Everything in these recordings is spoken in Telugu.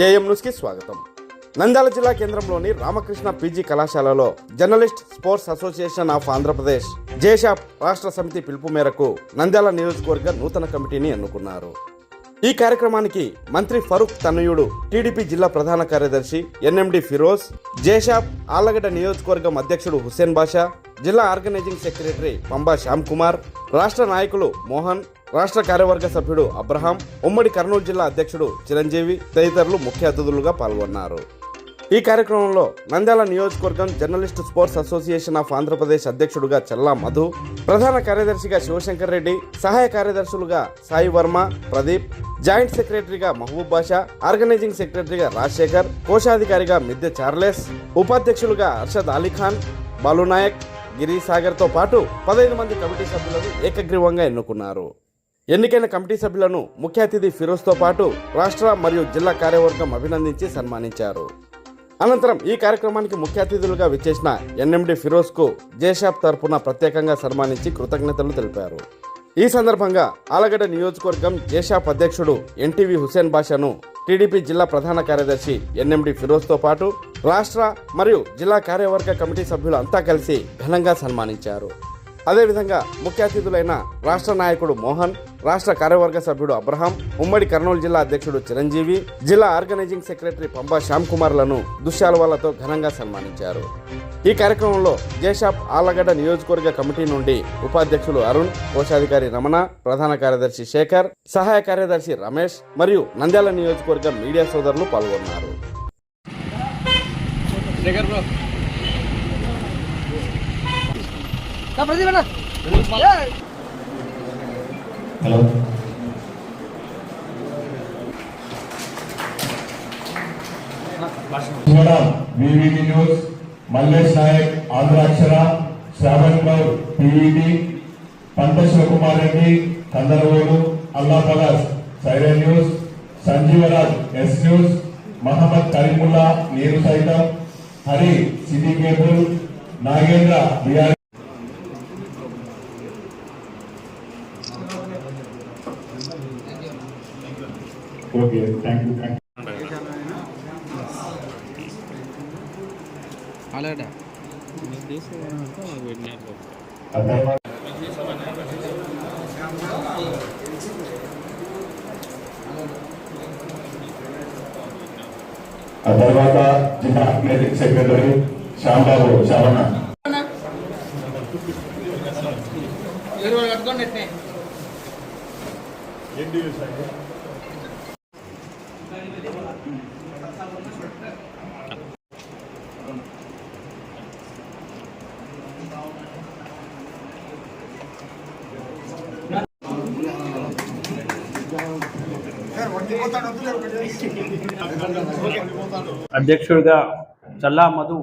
ఏఎం న్యూస్కి స్వాగతం. నంద్యాల జిల్లా కేంద్రంలోని రామకృష్ణ పీజీ కళాశాలలో journalist sports association of Andhra Pradesh జేషా రాష్ట్ర సమితి పిలుపు మేరకు నంద్యాల నియోజకవర్గ నూతన కమిటీని ఎన్నుకున్నారు. ఈ కార్యక్రమానికి మంత్రి ఫరూక్ తనయుడు టీడీపీ జిల్లా ప్రధాన కార్యదర్శి ఎన్ఎండి ఫిరోజ్ జేషాప్ ఆళ్ళగడ్డ నియోజకవర్గం అధ్యక్షుడు హుస్సేన్ బాషా జిల్లా ఆర్గనైజింగ్ సెక్రటరీ పంబా శ్యామ్ కుమార్ రాష్ట్ర నాయకులు మోహన్ రాష్ట్ర కార్యవర్గ సభ్యుడు అబ్రహాం ఉమ్మడి కర్నూలు జిల్లా అధ్యక్షుడు చిరంజీవి తదితరులు ముఖ్య అతిథులుగా పాల్గొన్నారు. ఈ కార్యక్రమంలో నంద్యాల నియోజకవర్గం journalist sports association of Andhra Pradesh అధ్యక్షుడుగా Challa Madhu ప్రధాన కార్యదర్శిగా శివశంకర్ రెడ్డి సహాయ కార్యదర్శులుగా సాయి వర్మ ప్రదీప్ జాయింట్ సెక్రటరీగా మహబూబ్ బాషా ఆర్గనైజింగ్ సెక్రటరీగా రాజశేఖర్ కోశాధికారిగా మిద్దె చార్లెస్ ఉపాధ్యక్షులుగా అర్షద్ అలీఖాన్ బాలునాయక్ గిరి సాగర్తో పాటు పదహైదు మంది కమిటీ సభ్యులను ఏకగ్రీవంగా ఎన్నుకున్నారు. ఎన్నికైన కమిటీ సభ్యులను ముఖ్య అతిథి ఫిరోజ్తో పాటు రాష్ట్ర మరియు జిల్లా కార్యవర్గం అభినందించి సన్మానించారు. అనంతరం ఈ కార్యక్రమానికి ముఖ్య అతిథులుగా విచ్చేసిన ఎన్ఎండి ఫిరోజ్కు జేషాప్ తరపున ప్రత్యేకంగా సన్మానించి కృతజ్ఞతలు తెలిపారు. ఈ సందర్భంగా ఆలగడ్డ నియోజకవర్గం జేషాప్ అధ్యక్షుడు ఎన్టీవీ హుసేన్ బాషాను టీడీపీ జిల్లా ప్రధాన కార్యదర్శి ఎన్ఎండి ఫిరోజ్తో పాటు రాష్ట్ర మరియు జిల్లా కార్యవర్గ కమిటీ సభ్యులు అంతా కలిసి ఘనంగా సన్మానించారు. అదేవిధంగా ముఖ్య అతిథులైన రాష్ట్ర నాయకుడు మోహన్ రాష్ట్ర కార్యవర్గ సభ్యుడు అబ్రహాం ఉమ్మడి కర్నూలు జిల్లా అధ్యక్షుడు చిరంజీవి జిల్లా ఆర్గనైజింగ్ సెక్రటరీ పంబా శ్యామ్ కుమార్లను దుశ్శాలువాలతో ఘనంగా సన్మానించారు. ఈ కార్యక్రమంలో జేషాప్ ఆళ్ళగడ్డ నియోజకవర్గ కమిటీ నుండి ఉపాధ్యక్షులు అరుణ్ కోశాధికారి రమణ ప్రధాన కార్యదర్శి శేఖర్ సహాయ కార్యదర్శి రమేష్ మరియు నంద్యాల నియోజకవర్గ మీడియా సోదరులు పాల్గొన్నారు. Hello. Madam VVT news Mallesh Naik Andhrakshara Shravan Goud TVT పంట శివకుమార్ రెడ్డి కందరవోలు అల్లా పలాస్ news Sanjeevraj S news Mohammed Kareemullah నీరు సైతం Hari city cable Nagendra BR okay thank you thank అలాడా? ఆ తర్వాత జిల్లా అథ్లెటిక్ సెక్రటరీ శ్యాంబాబు శవణ అధ్యక్షుడిగా చల్లా మధు.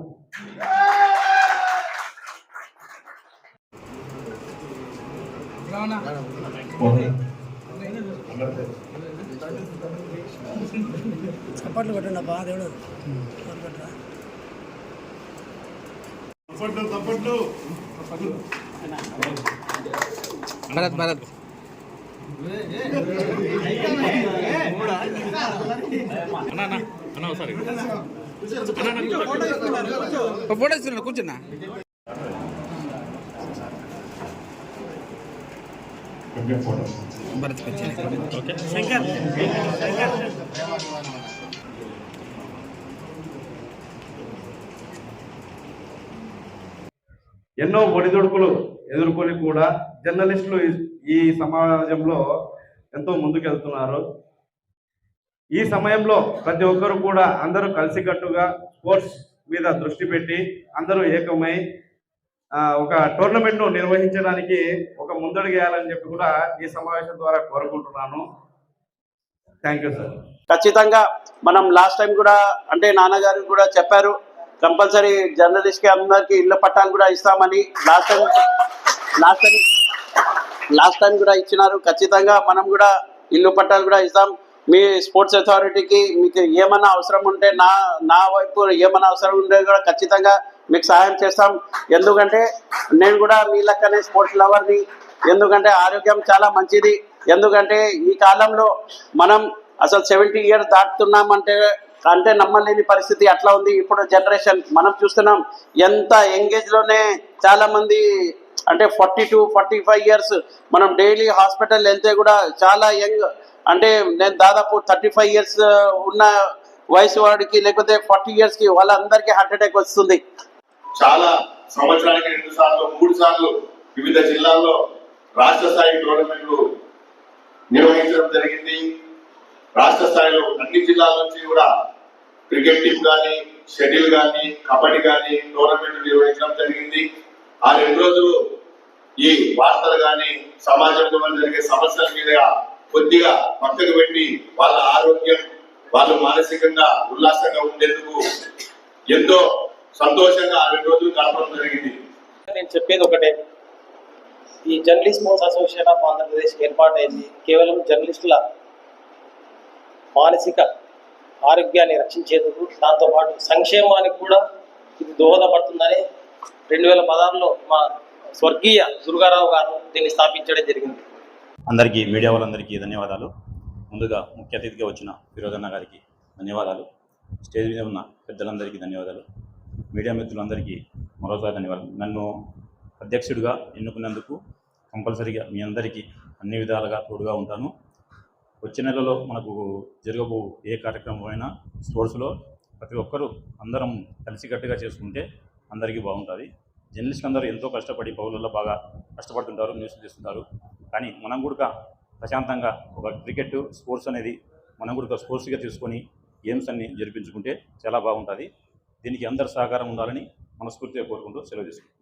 చప్పట్లు కొట్టండి అబ్బా దేవుడు. కొట్టరా భరత్ భరత్. ఫోటో ఇస్తున్నా కూర్చున్నా ఫోటో శంకర్ ఎన్నో ఒడిదొడుకులు ఎదుర్కొని కూడా జర్నలిస్టులు ఈ- సమాజంలో ఎంతో ముందుకెళ్తున్నారు. ఈ సమయంలో ప్రతి ఒక్కరు కూడా అందరూ కలిసికట్టుగా స్పోర్ట్స్ మీద దృష్టి పెట్టి అందరూ ఏకమై ఒక టోర్నమెంట్ను నిర్వహించడానికి ఒక ముందడుగేయాలని చెప్పి కూడా ఈ సమావేశం ద్వారా కోరుకుంటున్నాను. Thank you sir. ఖచ్చితంగా మనం లాస్ట్ టైం కూడా అంటే నాన్నగారు కూడా చెప్పారు కంపల్సరీ జర్నలిస్ట్కి అందరికీ ఇళ్ళ పట్టాలు కూడా ఇస్తామని. Last time last time last time కూడా ఇచ్చినారు. ఖచ్చితంగా మనం కూడా ఇల్లు పట్టాలు కూడా ఇస్తాం. మీ స్పోర్ట్స్ అథారిటీకి మీకు ఏమైనా అవసరం ఉంటే నా నా వైపు ఏమైనా అవసరం ఉంటే కూడా ఖచ్చితంగా మీకు సహాయం చేస్తాం. ఎందుకంటే నేను కూడా మీ లెక్కనే స్పోర్ట్స్ లవర్ని. ఎందుకంటే ఆరోగ్యం చాలా మంచిది. ఎందుకంటే ఈ కాలంలో మనం అసలు సెవెంటీ ఇయర్ దాటుతున్నామంటే అంటే నమ్మలేని పరిస్థితి అట్లా ఉంది. ఇప్పుడు జనరేషన్ మనం చూస్తున్నాం. ఎంత ఎంగేజ్లోనే చాలామంది అంటే forty to forty five years మనం డైలీ హాస్పిటల్ వెళ్తే కూడా చాలా యంగ్ అంటే నేను దాదాపు థర్టీ ఫైవ్ ఇయర్స్ ఉన్న వయసు వాడికి లేకపోతే ఫార్టీ ఇయర్స్కి వాళ్ళందరికీ హార్ట్ అటాక్ వస్తుంది. చాలా సంవత్సరానికి రెండు సార్లు మూడు సార్లు వివిధ జిల్లాల్లో రాష్ట్ర స్థాయి టోర్నమెంట్లు నిర్వహించడం జరిగింది. రాష్ట్ర స్థాయిలో అన్ని జిల్లాల నుంచి కూడా క్రికెట్ టీం కానీ షటిల్ కానీ కబడ్డీ కానీ టోర్నమెంట్ నిర్వహించారు జరిగింది ఆ రెండు రోజులు ఈ వార్తలు కానీ సమాజంలో జరిగే సమస్యల మీద కొద్దిగా పక్కకు పెట్టి వాళ్ళ ఆరోగ్యం వాళ్ళు మానసికంగా ఉల్లాసంగా ఉండేందుకు ఎంతో సంతోషంగా ఆ రెండు రోజులు గడపడం జరిగింది. నేను చెప్పేది ఒకటే. ఈ జర్నలిస్ట్ మోస్ అసోసియేషన్ ఆఫ్ ఆంధ్రప్రదేశ్ ఏర్పాటైంది. కేవలం జర్నలిస్టుల మానసిక ఆరోగ్యాన్ని రక్షించేందుకు దాంతోపాటు సంక్షేమానికి కూడా ఇది దోహదపడుతుందని రెండు వేల పదహారులో మా స్వర్గీయ దుర్గారావు గారు దీన్ని స్థాపించడం జరిగింది. అందరికీ మీడియా వాళ్ళందరికీ ధన్యవాదాలు. ముందుగా ముఖ్య అతిథిగా వచ్చిన ఫిరోజన్న గారికి ధన్యవాదాలు. స్టేజ్ మీద ఉన్న పెద్దలందరికీ ధన్యవాదాలు. మీడియా మిత్రులందరికీ మరోసారి ధన్యవాదాలు. నన్ను అధ్యక్షుడిగా ఎన్నుకున్నందుకు కంపల్సరీగా మీ అందరికీ అన్ని విధాలుగా తోడుగా ఉంటాను. వచ్చే నెలలో మనకు జరగబో ఏ కార్యక్రమం అయినా స్పోర్ట్స్లో ప్రతి ఒక్కరూ అందరం కలిసికట్టుగా చేసుకుంటే అందరికీ బాగుంటుంది. జర్నలిస్టులు అందరూ ఎంతో కష్టపడి పౌరులలో బాగా కష్టపడుతుంటారు న్యూస్ తీస్తుంటారు. కానీ మనం కూడా ప్రశాంతంగా ఒక క్రికెట్ స్పోర్ట్స్ అనేది మనం కూడా స్పోర్ట్స్గా తీసుకొని గేమ్స్ అన్ని జరిపించుకుంటే చాలా బాగుంటుంది. దీనికి అందరి సహకారం ఉండాలని మనస్ఫూర్తిగా కోరుకుంటూ సెలవు తీసుకుంటాం